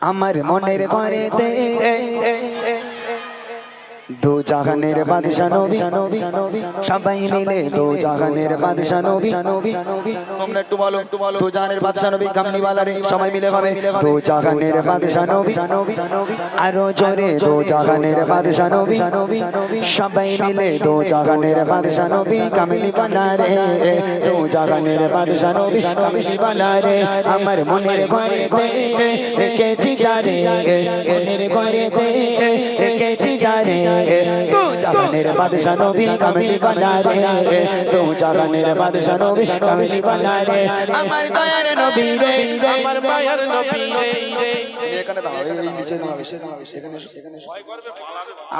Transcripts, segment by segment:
আমার মনের ঘরেতে দু জাহানের বাদশা নবী। সবাই মিলে দু জাহানের বাদশা নবী। তোমরা একটু বলো, দু জাহানের নবী কামনি সবাই মিলে হবে। দু জাহানের বাদশা নবী। আরও জোরে দু জাহানের বাদশা নবী। সবাই মিলে দু জাহানের নবী কামলি বালারে দু জাহানের নবী বালারে আমার মনের ঘরেতে রেখেছি যারে। মনের ঘরেতে রেখেছি যারে। তু জাগানের বাদশা নবী কামলি বানারে তু জাগানের বাদশা নবী কামলি বানারে আমার দয়ার নবী রে আমার মায়ার নবী রে। এখানে দাঁড়াও এই এই নিচে দাঁড়াও এসে দাঁড়াও এখানে এসো, এখানে এসো।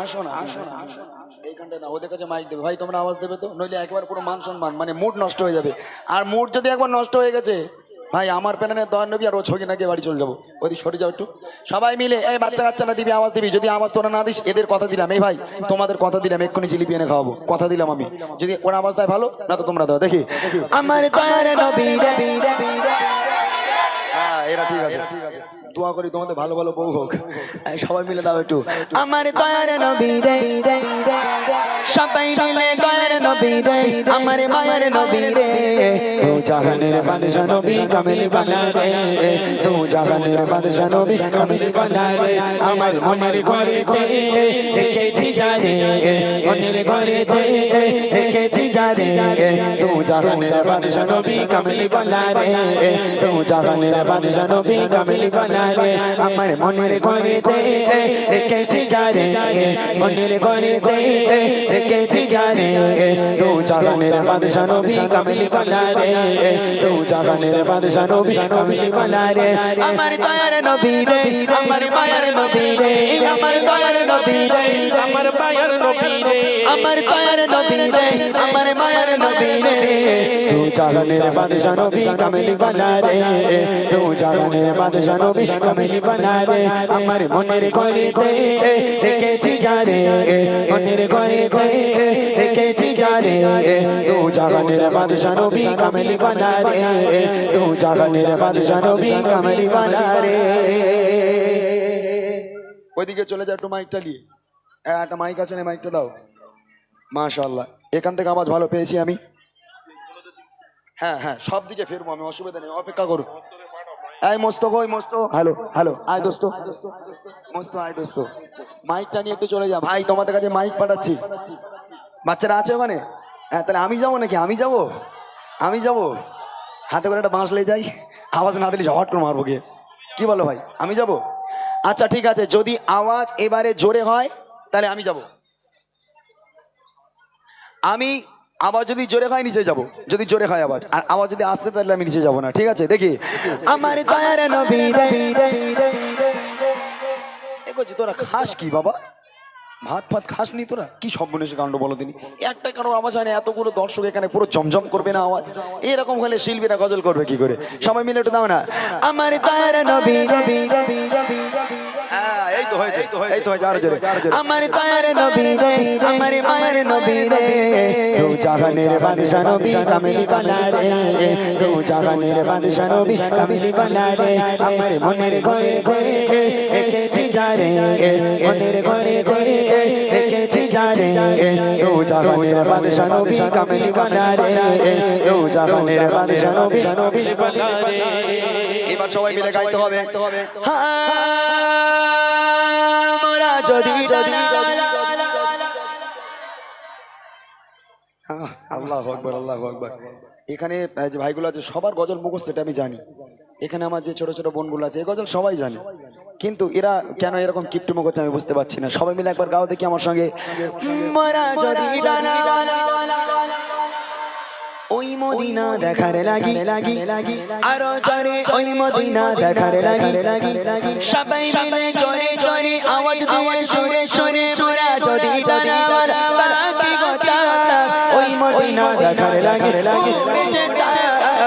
আসো না আসো না আসো না। ওদের কাছে মাইক দেবে। ভাই তোমরা আওয়াজ দেবে তো? নইলে একবার পুরো মান সম্মান মানে মুড নষ্ট হয়ে যাবে। আর মুড যদি একবার নষ্ট হয়ে গেছে ভাই আমার প্যানেলের দয়ার নবী আর ও ছবি নাকি বাড়ি চলে যাব। ওদিক সরে যাও একটু। সবাই মিলে এই বাচ্চা কাচ্চারা দিবি আওয়াজ দিবি। যদি আওয়াজ তোরা না দিস এদের কথা দিলাম। এই ভাই তোমাদের কথা দিলাম এক্ষুনি জিলিপি এনে খাওয়াবো। কথা দিলাম আমি। যদি ওরা আওয়াজ দেয় ভালো না তো তোমরা দাও। দেখি। আমার দয়ার নবী হ্যাঁ এরা ঠিক আছে। দোয়া করি তোমাদের ভালো ভালো বউ হোক। সবাই মিলে দাও একটু। আমার দয়ার নবী রে। সবাই মিলে দয়ার নবী রে, আমার মায়ের নবী রে। তো জাহানের বাদশা নবী, কামেলি বানা রে। তো জাহানের বাদশা নবী, কামেলি বানা রে। আমার মনের ঘরে রেখেছি জানে মনের ঘরে রেখেছি জানে তো জাহানের বাদশা নবী, কামেলি বানা রে। তো জাহানের বাদশা নবী, কামেলি বানা রে। আমার মনের ঘরে রেখেছি জানে মনের ঘরে তে রেখেছি তো জাহানের বাদশা নবী কামেলি বানা রে তো জাহানের বাদশা নবী কামেলি বানা রে আমার দয়ার নবী রে, আমার মায়ের নবী রে, আমার দয়ার নবী রে, আমার মায়ার নবী রে, আমার দয়ার নবী রে, আমার মায়ের নবী রে। তু জাগানের বাদশা নবী কামেলি বানা রে তু জাগানের বাদশা নবী কামেলি বানা রে আমার মনের ঘরে তে রেখেছি মনের ঘরে তে রেখেছি জারে তু জাগানের বাদশা নবী কামেলি বানা রে তু জাগানের বাদশা নবী কামেলি বানা রে ওইদিকে চলে যা একটু মাইক চালিয়ে হ্যাঁ একটা মাইক আছে না মাইকটা দাও। মাশাল্লাহ এখান থেকে আওয়াজ ভালো পেয়েছি আমি। হ্যাঁ হ্যাঁ সব দিকে ফিরবো আমি অসুবিধা নেই অপেক্ষা করো এই মস্ত কই মস্ত। Hello hello. আয় দোস্ত। মস্ত আয় দোস্ত। মাইকটা নিয়ে একটু চলে যা। ভাই তোমাদের কাছে মাইক পাঠাচ্ছি। বাচ্চারা আছে ওখানে? হ্যাঁ তাহলে আমি যাব নাকি? আমি যাব? আমি যাব? হাতে করে একটা বাঁশ লে যাই। আওয়াজ না দিলে ঝট করে মারবো গিয়ে। কি বলো ভাই? আমি যাব? আচ্ছা ঠিক আছে। যদি আওয়াজ এবারে জোরে হয়, তাহলে আমি যাব। আমি আবার যদি জোরে হয়, নিচে যাব। যদি জোরে হয় আওয়াজ। আর আওয়াজ যদি আসতে তাহলে আমি নিচে যাব না। ঠিক আছে? দেখি। আমার দয়ার তোরা খাস কি বাবা? ভাত ফাত খাস নি তোরা কি মনে কাণ্ড বলো তিনি একটা কারণ আওয়াজ হয় না এতগুলো দর্শক এখানে পুরো জমজম করবে না আওয়াজ এরকম হলে শিল্পীরা গজল করবে কি করে সময় মিলে একটু দাও না আমার দয়ার নবী নবী হ্যাঁ এই তো হয়েছে এই তো হয়েছে। আরও জোরে। আমার দয়ার নবী রে আমার মায়ের নবী রে। দু জাহানের বাদশা নবী কামিলি বানা রে। দু জাহানের বাদশা নবী কামিলি বানা রে। আমার মনের ঘরে ঘরে এঁকেছি যারে মনের ঘরে ঘরে এঁকেছি যারে দু জাহানের বাদশা নবী কামিলি বানা রে জাহানের বাদশা নবী নবী বানা এবার সবাই মিলে গাইতে হবে। মোরা যদি আল্লাহ আকবর আল্লাহ আকবর। এখানে যে ভাইগুলো আছে সবার গজল মুখস্থ এটা আমি জানি। এখানে আমার যে ছোট ছোট বোনগুলো আছে এই গজল সবাই জানে। কিন্তু এরা কেন এরকম কিপটুমো করছে আমি বুঝতে পারছি না। সবাই মিলে একবার গাও দেখি আমার সঙ্গে। ওই মদিনা দেখার লাগি লাগি আরও জোরে ওই মদিনা দেখার লাগি। লাগি সবাই মিলে জোরে জোরে আওয়াজ দিয়ে সুরে সুরে মোরা যদি ডানাওয়াল ওই মদিনা দেখার লাগি। লাগি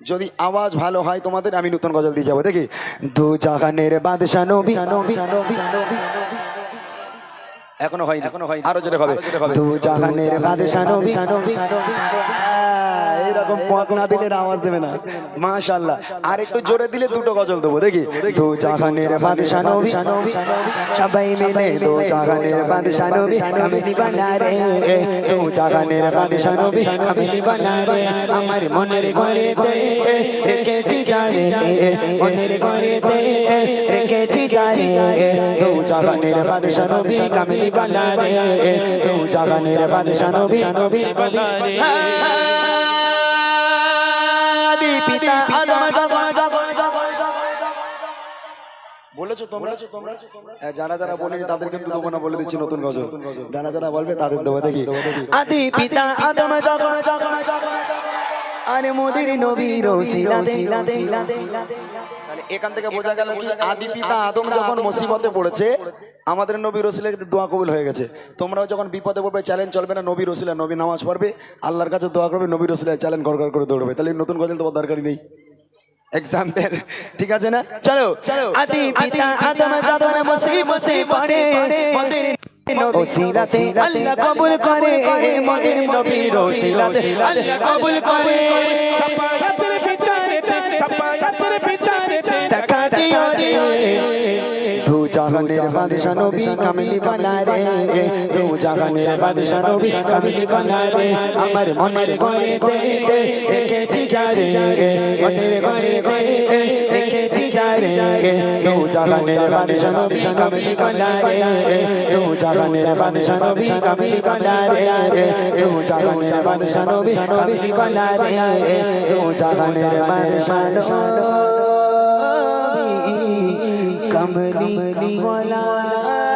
যদি আওয়াজ ভালো হয় তোমাদের আমি নতুন গজল দিয়ে যাব। দেখি। দু জাহানের বাদশা নবী এখনও হয় এখনও হয় আরও জোরে হবে। দু জাহানের বাদশা নবী। এইরকম পক না দিলে আওয়াজ দেবে না। মাশাআল্লাহ। আর একটু জোরে দিলে দুটো গজল দেবো, দেখি? দু জাহানের বাদশা নবী, সবাই মিলে দু জাহানের বাদশা নবী, আমি নিবানা রে। দু জাহানের বাদশা নবী, আমি নিবানা রে। আমার মনের ঘরে দে, রেখেছি জানে। মনের ঘরে দে, রেখেছি জানে। দু জাহানের বাদশা নবী কামিনী বানা রে। দু জাহানের বাদশা নবী নবী বানা রে। আদি পিতা আদম যখন বলেছ তোমরা? হ্যাঁ, যারা যারা বলেনি তাদের কিন্তু দেবো না বলে দিচ্ছি নতুন গজল। যারা যারা বলবে তাদের দেবো দেখি। আদি পিতা আদম যখন আরে মোদের নবীর তাহলে এখান থেকে বোঝা গেল কি আদি পিতা আদম যখন মুসিবতে পড়েছে আমাদের নবী রসিলের দোয়া কবুল হয়ে গেছে। তোমরাও যখন বিপদে পড়বে চ্যালেঞ্জ চলবে না নবী রসিলা নবী নামাজ পড়বে আল্লাহর কাছে দোয়া করবে নবী রসিলা চ্যালেঞ্জ ঘর ঘর করে দৌড়বে। তাহলে নতুন গজল তোমার দরকারই নেই। এক্সাম্পল ঠিক আছে না? চলো আদি পিতা আদম যখন মুসিবতে পড়ে ওসিলাতে আল্লাহ কবুল করে মোদের নবীর ওসিলাতে আল্লাহ কবুল করে টাকা দিও রে দু জাহানের বাদশা নবী কামিনী বানা রে দু জাহানের বাদশা নবী কামিনী বানা রে আমার মনের ঘরে দে রেখেছি যারে। মনের ঘরে দে রেখেছি যারে। দু জাহানের বাদশা নবী কামিনী বানা রে দু জাহানের বাদশা নবী কামিনী বানা রে দু জাহানের বাদশা নবী কামিনী বানা রে দু জাহানের বাদশা নবী। কমলি ওয়ালা